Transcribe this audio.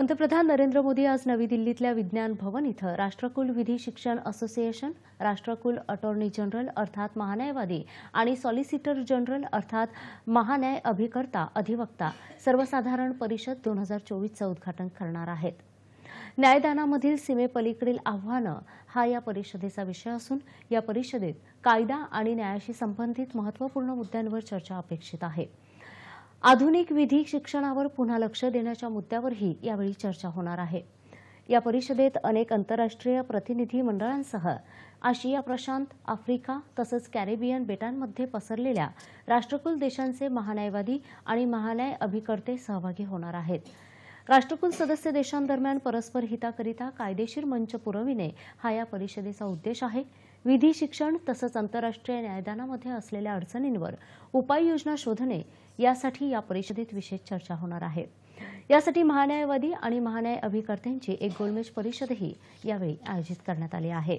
पंतप्रधान नरेंद्र मोदी आज नवी दिल्लीतल्या विज्ञान भवन इथं राष्ट्रकुल विधी शिक्षण असोसिएशन राष्ट्रकुल अटॉर्नी जनरल अर्थात महान्यायवादी आणि सॉलिसिटर जनरल अर्थात महान्याय अभिकर्ता अधिवक्ता सर्वसाधारण परिषद दोन हजार चोवीसचं उद्घाटन करणार आहेत. न्यायदानामधील सीमेपलीकडील आव्हानं हा या परिषदेचा विषय असून या परिषदेत कायदा आणि न्यायाशी संबंधित महत्त्वपूर्ण मुद्द्यांवर चर्चा अपेक्षित आहे. आधुनिक विधी शिक्षणावर पुन्हा लक्ष देण्याच्या मुद्द्यावरही यावेळी चर्चा होणार आहे. या परिषदेत अनेक आंतरराष्ट्रीय प्रतिनिधी मंडळांसह आशिया प्रशांत आफ्रिका तसंच कॅरेबियन बेटांमध्ये पसरलेल्या राष्ट्रकुल देशांचे महान्यायवादी आणि महान्याय अभिकर्ते सहभागी होणार आहेत. राष्ट्रकुल सदस्य देशांदरम्यान परस्पर हिताकरिता कायदेशीर मंच पुरविणे हा या परिषदेचा उद्देश आहे. विधी शिक्षण तसंच आंतरराष्ट्रीय न्यायदानामध्ये असलेल्या अडचणींवर उपाययोजना शोधणे यासाठी या परिषदेत विशेष चर्चा होणार आहे. यासाठी महान्यायवादी आणि महान्याय अभिकर्त्यांची एक गोलमेज परिषदही यावेळी आयोजित करण्यात आली आहे.